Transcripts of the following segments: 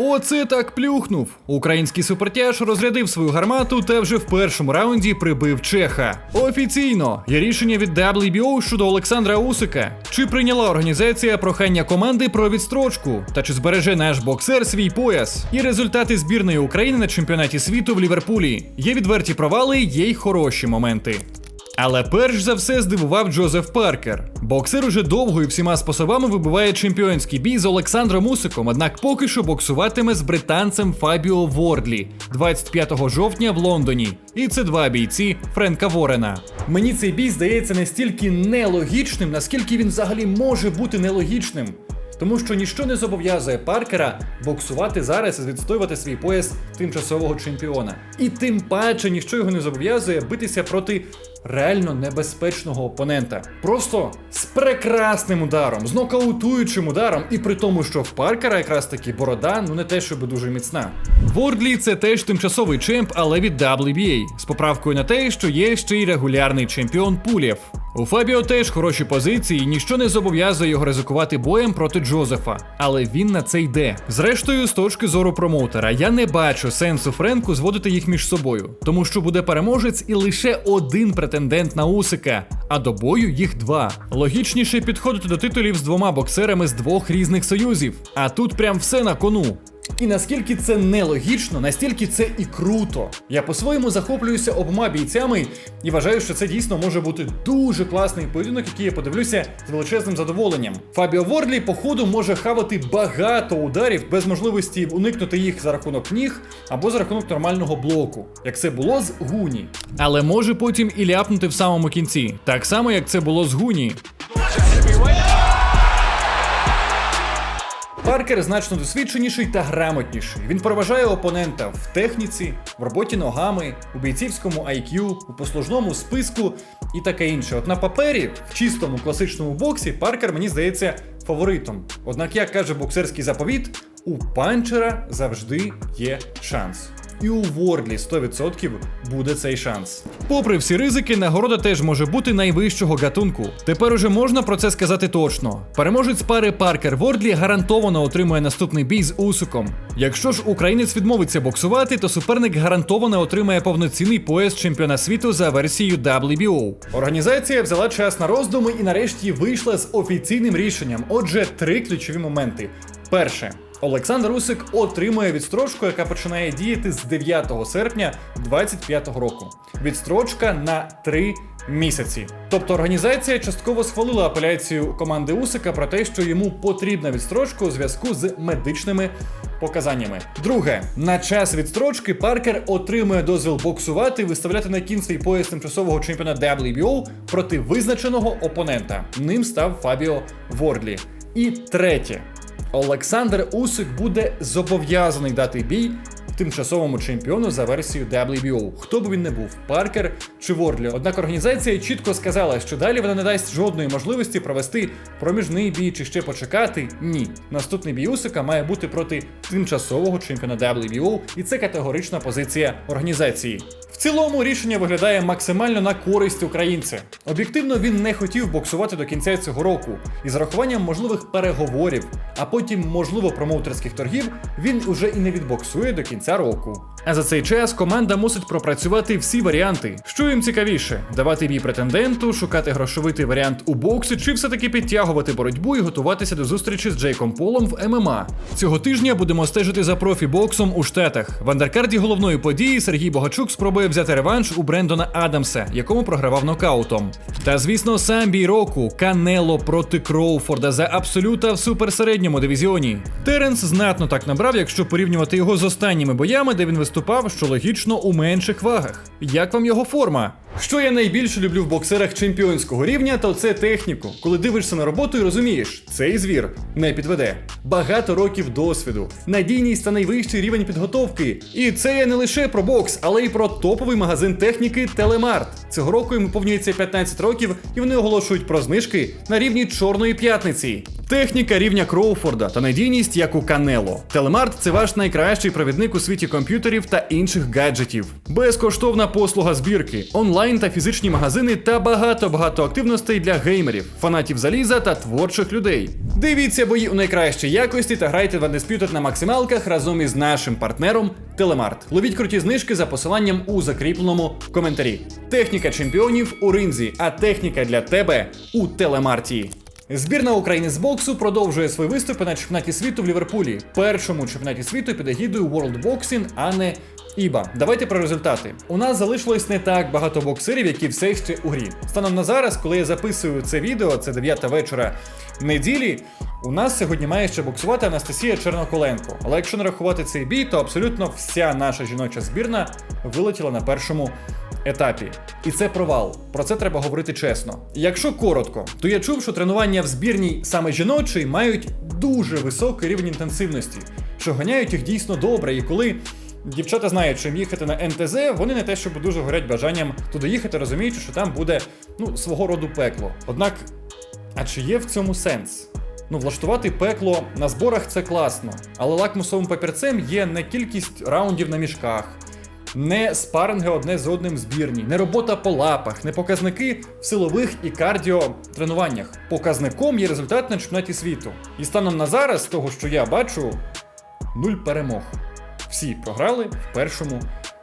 Оце так плюхнув. Український супертяж розрядив свою гармату та вже в першому раунді прибив Чеха. Офіційно є рішення від WBO щодо Олександра Усика. Чи прийняла організація прохання команди про відстрочку? Та чи збереже наш боксер свій пояс? І результати збірної України на чемпіонаті світу в Ліверпулі. Є відверті провали, є й хороші моменти. Але перш за все здивував Джозеф Паркер. Боксер уже довго і всіма способами вибиває чемпіонський бій з Олександром Усиком, однак поки що боксуватиме з британцем Фабіо Вордлі 25 жовтня в Лондоні. І це два бійці Френка Ворена. Мені цей бій здається настільки нелогічним, наскільки він взагалі може бути нелогічним. Тому що ніщо не зобов'язує Паркера боксувати зараз і відстоювати свій пояс тимчасового чемпіона. І тим паче ніщо його не зобов'язує битися проти реально небезпечного опонента. Просто з прекрасним ударом, з нокаутуючим ударом, і при тому, що в Паркера якраз таки борода, ну не те, щоб дуже міцна. Вордлі це теж тимчасовий чемп, але від WBA, з поправкою на те, що є ще й регулярний чемпіон Пулєв. У Фабіо теж хороші позиції, ніщо не зобов'язує його ризикувати боєм проти Джозефа, але він на це йде. Зрештою, з точки зору промоутера, я не бачу сенсу Френку зводити їх між собою, тому що буде переможець і лише один претендент на Усика, а до бою їх два. Логічніше підходити до титулів з двома боксерами з двох різних союзів. А тут прям все на кону. І наскільки це нелогічно, настільки це і круто. Я по-своєму захоплююся обома бійцями і вважаю, що це дійсно може бути дуже класний поєдинок, який я подивлюся з величезним задоволенням. Фабіо Вордлі, по ходу, може хавати багато ударів без можливості уникнути їх за рахунок ніг або за рахунок нормального блоку, як це було з Гуні. Але може потім і ляпнути в самому кінці, так само як це було з Гуні. Паркер значно досвідченіший та грамотніший. Він переважає опонента в техніці, в роботі ногами, у бійцівському IQ, у послужному списку і таке інше. От на папері, в чистому класичному боксі, Паркер мені здається фаворитом. Однак, як каже боксерський заповіт, у панчера завжди є шанс. І у Вордлі 100% буде цей шанс. Попри всі ризики, нагорода теж може бути найвищого гатунку. Тепер уже можна про це сказати точно. Переможець пари Паркер Вордлі гарантовано отримує наступний бій з Усуком. Якщо ж українець відмовиться боксувати, то суперник гарантовано отримає повноцінний пояс чемпіона світу за версією WBO. Організація взяла час на роздуми і нарешті вийшла з офіційним рішенням. Отже, три ключові моменти. Перше. Олександр Усик отримує відстрочку, яка починає діяти з 9 серпня 2025 року. Відстрочка на 3 місяці. Тобто організація частково схвалила апеляцію команди Усика про те, що йому потрібна відстрочка у зв'язку з медичними показаннями. Друге, на час відстрочки Паркер отримує дозвіл боксувати і виставляти на кін свій пояс тимчасового чемпіона WBO проти визначеного опонента. Ним став Фабіо Вордлі. І третє. Олександр Усик буде зобов'язаний дати бій тимчасовому чемпіону за версією WBO. Хто б він не був, Паркер чи Вордлі. Однак організація чітко сказала, що далі вона не дасть жодної можливості провести проміжний бій чи ще почекати. Ні. Наступний бій Усика має бути проти тимчасового чемпіона WBO, і це категорична позиція організації. Цілому рішення виглядає максимально на користь українця. Об'єктивно він не хотів боксувати до кінця цього року, і з рахуванням можливих переговорів, а потім, можливо, промоутерських торгів, він уже і не відбоксує до кінця року. А за цей час команда мусить пропрацювати всі варіанти. Що їм цікавіше: давати бій претенденту, шукати грошовитий варіант у боксі, чи все-таки підтягувати боротьбу і готуватися до зустрічі з Джейком Полом в ММА. Цього тижня будемо стежити за профі-боксом у Штатах. В андеркарді головної події Сергій Богачук спробує взяти реванш у Брендона Адамса, якому програвав нокаутом. Та звісно, сам бій року Канело проти Кроуфорда за абсолюта в суперсередньому дивізіоні. Теренс знатно так набрав, якщо порівнювати його з останніми боями, де він виступав, що логічно у менших вагах. Як вам його форма? Що я найбільше люблю в боксерах чемпіонського рівня, то це техніку. Коли дивишся на роботу і розумієш, цей звір не підведе. Багато років досвіду, надійність та найвищий рівень підготовки. І це я не лише про бокс, але й про топовий магазин техніки Телемарт. Цього року йому повнюється 15 років, і вони оголошують про знижки на рівні Чорної п'ятниці. Техніка рівня Кроуфорда та надійність як у Канело. Телемарт це ваш найкращий провідник у світі комп'ютерів та інших гаджетів. Безкоштовна послуга збірки, онлайн та фізичні магазини та багато-багато активностей для геймерів, фанатів заліза та творчих людей. Дивіться бої у найкращій якості та грайте в Undisputed на максималках разом із нашим партнером Телемарт. Ловіть круті знижки за посиланням у закріпленому коментарі. Техніка чемпіонів у ринзі, а техніка для тебе у Телемарті. Збірна України з боксу продовжує свої виступи на чемпіонаті світу в Ліверпулі, першому чемпіонаті світу під егідою World Boxing, а не Іба. Давайте про результати. У нас залишилось не так багато боксерів, які все ще у грі. Станом на зараз, коли я записую це відео, це 9 вечора неділі. У нас сьогодні має ще боксувати Анастасія Черноколенко. Але якщо не рахувати цей бій, то абсолютно вся наша жіноча збірна вилетіла на першому етапі. І це провал. Про це треба говорити чесно. Якщо коротко, то я чув, що тренування в збірній саме жіночій мають дуже високий рівень інтенсивності, що ганяють їх дійсно добре. І коли дівчата знають, чим їхати на НТЗ, вони не те, щоб дуже горять бажанням туди їхати, розуміючи, що там буде ну свого роду пекло. Однак, а чи є в цьому сенс? Ну, влаштувати пекло на зборах це класно, але лакмусовим папірцем є не кількість раундів на мішках, не спаринги одне з одним збірні, не робота по лапах, не показники в силових і кардіо тренуваннях. Показником є результат на чемпіонаті світу. І станом на зараз, того, що я бачу, нуль перемог. Всі програли в першому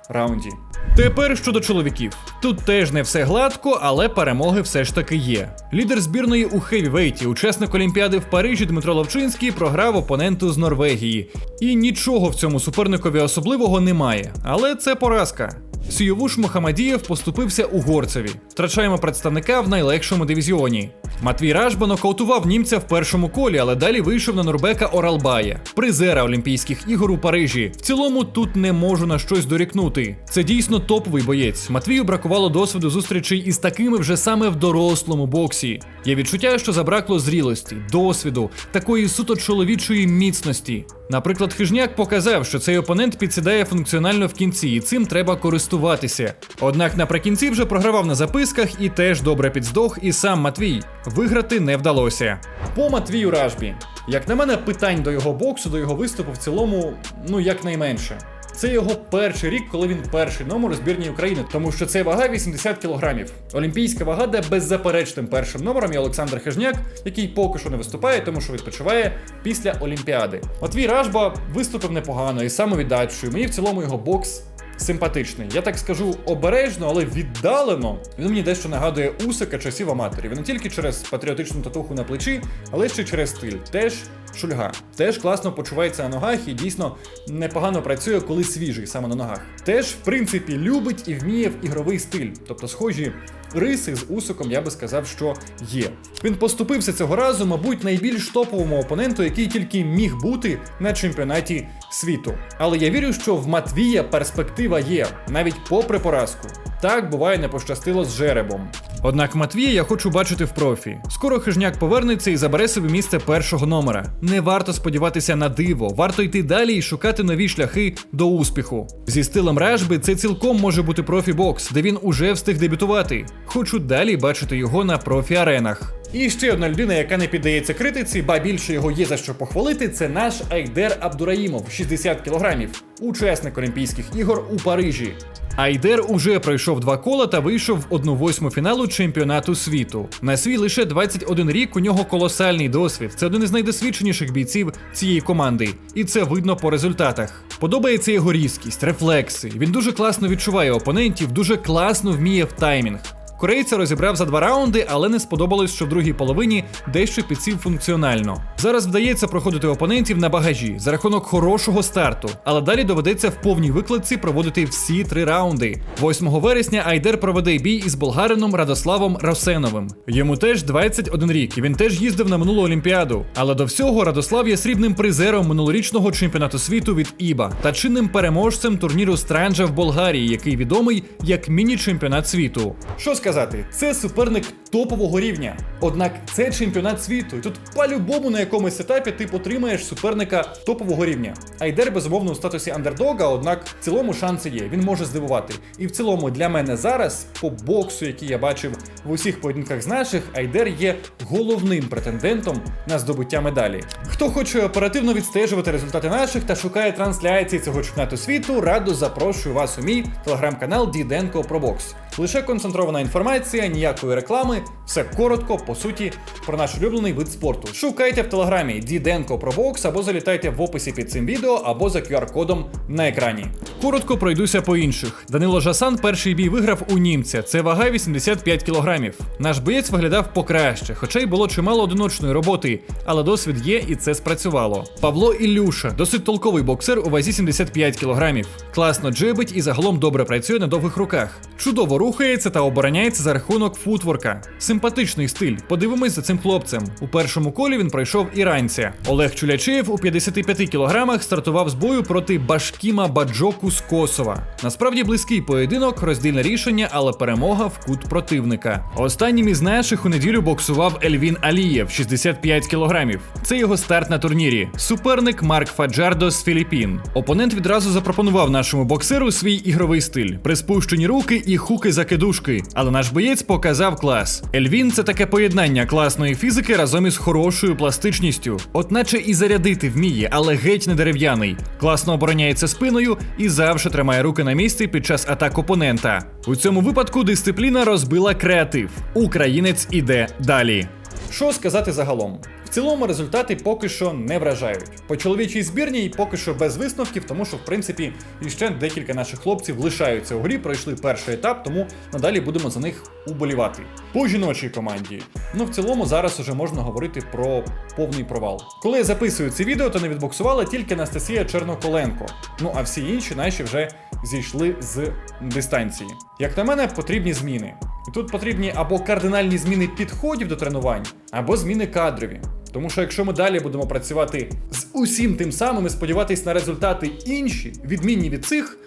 раунді. Тепер щодо чоловіків. Тут теж не все гладко, але перемоги все ж таки є. Лідер збірної у хевівейті, учасник Олімпіади в Парижі Дмитро Ловчинський програв опоненту з Норвегії. І нічого в цьому суперникові особливого немає. Але це поразка. Сійовуш Мохамадієв поступився угорцеві. Втрачаємо представника в найлегшому дивізіоні. Матвій Ражба нокаутував німця в першому колі, але далі вийшов на Нурбека Оралбая, призера Олімпійських ігор у Парижі. В цілому тут не можу на щось дорікнути. Це дійсно топовий боєць. Матвію бракувало досвіду зустрічей із такими вже саме в дорослому боксі. Є відчуття, що забракло зрілості, досвіду, такої суто чоловічої міцності. Наприклад, хижняк показав, що цей опонент підсідає функціонально в кінці, і цим треба користуватися. Однак наприкінці вже програвав на записках і теж добре підздох, і сам Матвій. Виграти не вдалося. По Матвію Ражбі. Як на мене, питань до його боксу, до його виступу в цілому, ну якнайменше. Це його перший рік, коли він перший номер у збірній України, тому що це вага 80 кілограмів. Олімпійська вага, де беззаперечним першим номером є Олександр Хижняк, який поки що не виступає, тому що відпочиває після Олімпіади. Матвій Ражба виступив непогано і самовіддачею. Мені в цілому його бокс. Симпатичний, я так скажу обережно, але віддалено. Він мені дещо нагадує Усика часів аматорів. Не тільки через патріотичну татуху на плечі, але ще через стиль. Теж шульга. Теж класно почувається на ногах і дійсно непогано працює, коли свіжий саме на ногах. Теж, в принципі, любить і вміє в ігровий стиль, тобто схожі. Риси з Усиком я би сказав, що є. Він поступився цього разу, мабуть, найбільш топовому опоненту, який тільки міг бути на чемпіонаті світу. Але я вірю, що в Матвія перспектива є, навіть попри поразку. Так буває не пощастило з жеребом. Однак Матвія я хочу бачити в профі. Скоро хижняк повернеться і забере собі місце першого номера. Не варто сподіватися на диво, варто йти далі і шукати нові шляхи до успіху. Зі стилем Ражби це цілком може бути профі-бокс, де він уже встиг дебютувати. Хочу далі бачити його на профі-аренах. І ще одна людина, яка не піддається критиці, ба більше його є за що похвалити, це наш Айдер Абдураїмов, 60 кілограмів, учасник Олімпійських ігор у Парижі. Айдер уже пройшов два кола та вийшов в 1-8 фіналу чемпіонату світу. На свій лише 21 рік у нього колосальний досвід. Це один із найдосвідченіших бійців цієї команди, і це видно по результатах. Подобається його різкість, рефлекси. Він дуже класно відчуває опонентів, дуже класно вміє в таймінг. Корейця розібрав за два раунди, але не сподобалось, що в другій половині дещо підсів функціонально. Зараз вдається проходити опонентів на багажі за рахунок хорошого старту, але далі доведеться в повній викладці проводити всі три раунди. 8 вересня Айдер проведе бій із болгарином Радославом Росеновим. Йому теж 21 рік, і він теж їздив на минулу олімпіаду. Але до всього Радослав є срібним призером минулорічного чемпіонату світу від Іба та чинним переможцем турніру Странджа в Болгарії, який відомий як міні-чемпіонат світу. Що сказати, це суперник топового рівня. Однак це чемпіонат світу, і тут по-любому на якомусь етапі ти потримаєш суперника топового рівня. Айдер безумовно у статусі андердога, однак в цілому шанси є. Він може здивувати. І в цілому для мене зараз, по боксу, який я бачив в усіх поєдинках з наших, Айдер є головним претендентом на здобуття медалі. Хто хоче оперативно відстежувати результати наших та шукає трансляції цього чемпіонату світу, радо запрошую вас у мій телеграм-канал Діденко Про Бокс. Лише концентрована інформація, ніякої реклами, все коротко, по суті, про наш улюблений вид спорту. Шукайте в телеграмі Діденко Про Бокс або залітайте в описі під цим відео або за QR-кодом на екрані. Коротко пройдуся по інших. Данило Жасан перший бій виграв у німця. Це вага 85 кілограмів. Наш боєць виглядав покраще, хоча й було чимало одиночної роботи, але досвід є і це спрацювало. Павло Ілюша, досить толковий боксер у вазі 75 кілограмів. Класно джебить і загалом добре працює на довгих руках. Чудово рухається та обороняється за рахунок футворка. Симпатичний стиль. Подивимось за цим хлопцем. У першому колі він пройшов іранця. Олег Чулячеєв у 55 кілограмах стартував з бою проти Башкіма Баджоку з Косова. Насправді близький поєдинок, роздільне рішення, але перемога в кут противника. Останнім із наших у неділю боксував Ельвін Алієв 65 кілограмів. Це його старт на турнірі. Суперник Марк Фаджардо з Філіппін. Опонент відразу запропонував нашому боксеру свій ігровий стиль: приспущені руки і хуки закидушки. Але наш боєць показав клас. Ельвін це таке поєднання класної фізики разом із хорошою пластичністю. От наче і зарядити вміє, але геть не дерев'яний. Класно обороняється спиною і завжди тримає руки на місці під час атак опонента. У цьому випадку дисципліна розбила креатив. Українець іде далі. Що сказати загалом? Цілому результати поки що не вражають. По чоловічій збірній поки що без висновків, тому що в принципі іще декілька наших хлопців лишаються у грі, пройшли перший етап, тому надалі будемо за них уболівати. По жіночій команді. Ну в цілому зараз уже можна говорити про повний провал. Коли я записую це відео, то не відбоксувала тільки Анастасія Черноколенко. Ну а всі інші наші вже зійшли з дистанції. Як на мене, потрібні зміни. І тут потрібні або кардинальні зміни підходів до тренувань, або зміни кадрові. Тому що якщо ми далі будемо працювати з усім тим самим і сподіватись на результати інші, відмінні від цих,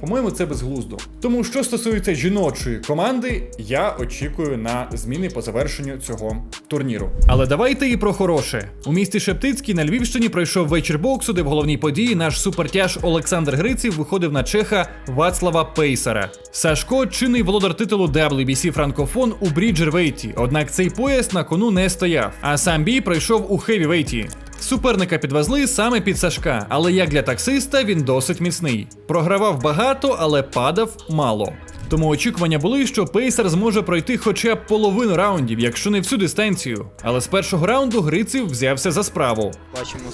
по-моєму, це безглуздо. Тому що стосується жіночої команди, я очікую на зміни по завершенню цього турніру. Але давайте і про хороше. У місті Шептицький на Львівщині пройшов вечір боксу, де в головній події наш супертяж Олександр Гриців виходив на чеха Вацлава Пейсера. Сашко чинний володар титулу WBC Франкофон у Бріджервейті. Однак цей пояс на кону не стояв. А сам бій пройшов у хевівейті. Суперника підвезли саме під Сашка, але як для таксиста він досить міцний. Програвав багато, але падав мало. Тому очікування були, що Пейсер зможе пройти хоча б половину раундів, якщо не всю дистанцію. Але з першого раунду Гриців взявся за справу. Бачимо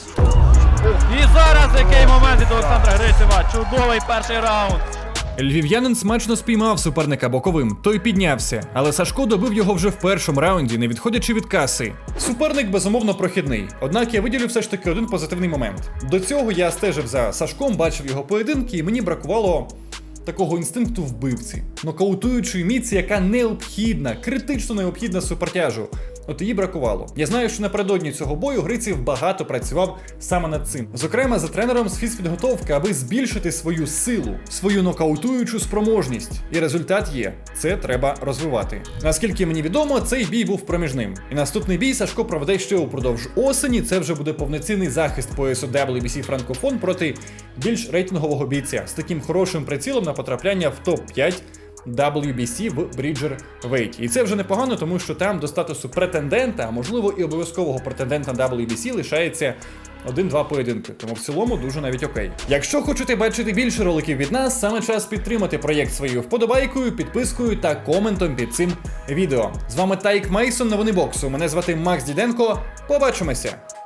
І зараз який момент від Олександра Грицева. Чудовий перший раунд. Львів'янин смачно спіймав суперника боковим, той піднявся, але Сашко добив його вже в першому раунді, не відходячи від каси. Суперник безумовно прохідний, однак я виділю все ж таки один позитивний момент. До цього я стежив за Сашком, бачив його поєдинки, і мені бракувало. Такого інстинкту вбивці, нокаутуючої міці, яка необхідна, критично необхідна супертяжу. От її бракувало. Я знаю, що напередодні цього бою Гриців багато працював саме над цим. Зокрема, за тренером з фізпідготовки, аби збільшити свою силу, свою нокаутуючу спроможність. І результат є. Це треба розвивати. Наскільки мені відомо, цей бій був проміжним. І наступний бій Сашко проведе ще упродовж осені. Це вже буде повноцінний захист поясу WBC Франкофон проти більш рейтингового бійця з таким хорошим прицілом на потрапляння в топ-5 WBC в Bridger Weight. І це вже непогано, тому що там до статусу претендента, а можливо і обов'язкового претендента WBC лишається. Один-два поєдинки, тому в цілому дуже навіть окей. Якщо хочете бачити більше роликів від нас, саме час підтримати проєкт своєю вподобайкою, підпискою та коментом під цим відео. З вами Тайк Мейсон, новини боксу. Мене звати Макс Діденко. Побачимося!